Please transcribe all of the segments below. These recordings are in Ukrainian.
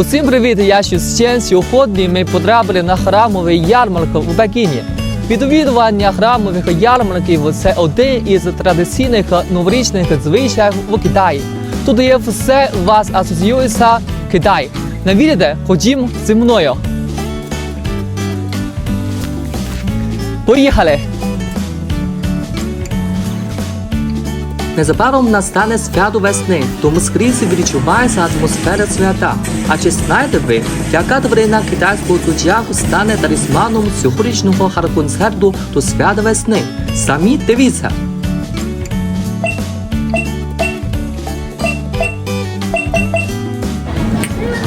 Усім привіт! Я Щастєн. Сьогодні ми потрапили на храмовий ярмарок у Пекіні. Відвідування храмових ярмарків це один із традиційних новорічних звичаїв у Китаї. Тут є все вас асоціюється Китай. Не вірите? Ходім зі мною. Поїхали! Незабаром настане свято весни, тому скрізь відчувається атмосфера свята. А чи знаєте ви, яка тварина китайського зодіаку стане талісманом цьогорічного хар-концерту до свята весни? Самі дивіться.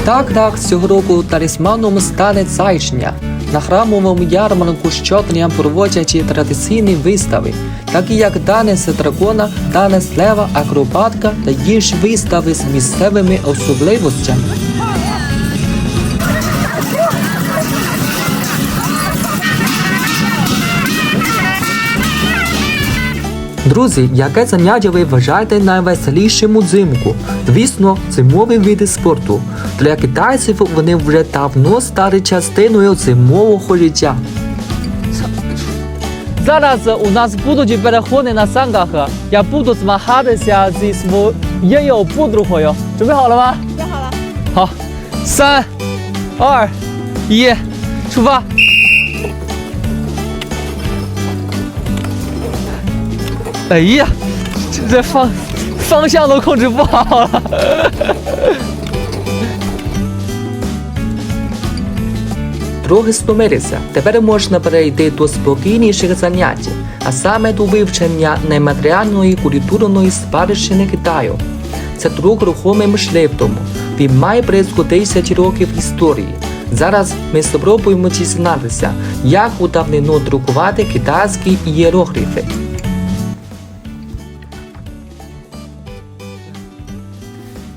Так, так, цього року талісманом стане зайчня. На храмовому ярмарку щодня проводять традиційні вистави, такі як танець дракона, танець лева, акробатка та інші вистави з місцевими особливостями. Друзі, яке заняття ви вважаєте найвеселішим взимку? Звісно, зимові види спорту Для китайців вони вже давно стали частиною зимового життя. Зараз у нас будуть переходи на санках. Я буду змагатися зі своєю подругою. 准备好了吗？准备好了，好，三、二、一，出发！哎呀，这这方方向都控制不好了。 Трохи стомилися. Тепер можна перейти до спокійніших занять, а саме до вивчення нематеріальної культурної спадщини Китаю. Це друг рухомим шрифтом. Він має близько 10 років історії. Зараз ми спробуємо дізнатися, як у давнину друкувати китайські ієрогліфи.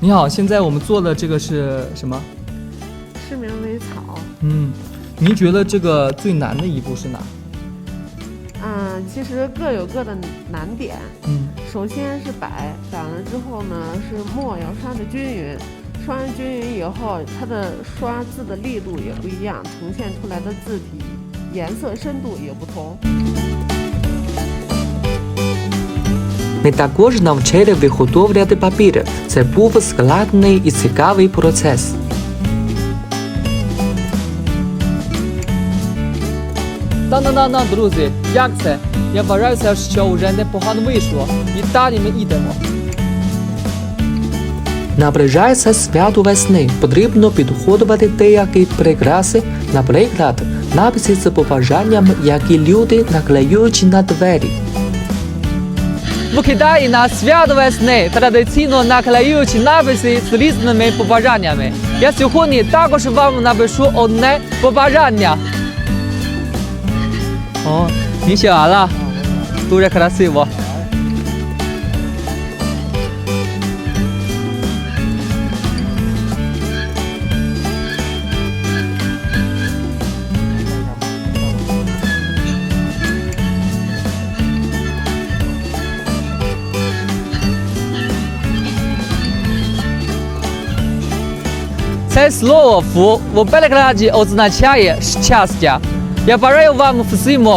你好，现在我们做的这个是什么？市民为草。嗯， 您觉得这个最难的一步是哪？嗯，其实各有各的难点。嗯，首先是摆，摆完了之后呢，是墨要刷的均匀，刷完均匀以后，它的刷字的力度也不一样，呈现出来的字体颜色深度也不同。 Ми також навчили виготовляти папір. Це був складний і цікавий процес. Та-на-на-на, друзі, як це? Я вважаюся, що вже непогано вийшло. І далі ми йдемо. Наближається свято весни. Потрібно підходувати деякі прикраси, наприклад, написи з побажанням, які люди наклеюють на двері. В Китаї на свято весни традиційно наклеюють написи з різними побажаннями. Я сьогодні також вам напишу одне побажання. О, 你写完了，дуже красиво. Це слово «фу» в перекладі означає щастя. Я бажаю вам всім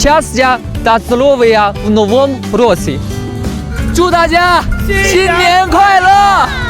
щастя та здоров'я в новому році. 祝大家新年快乐！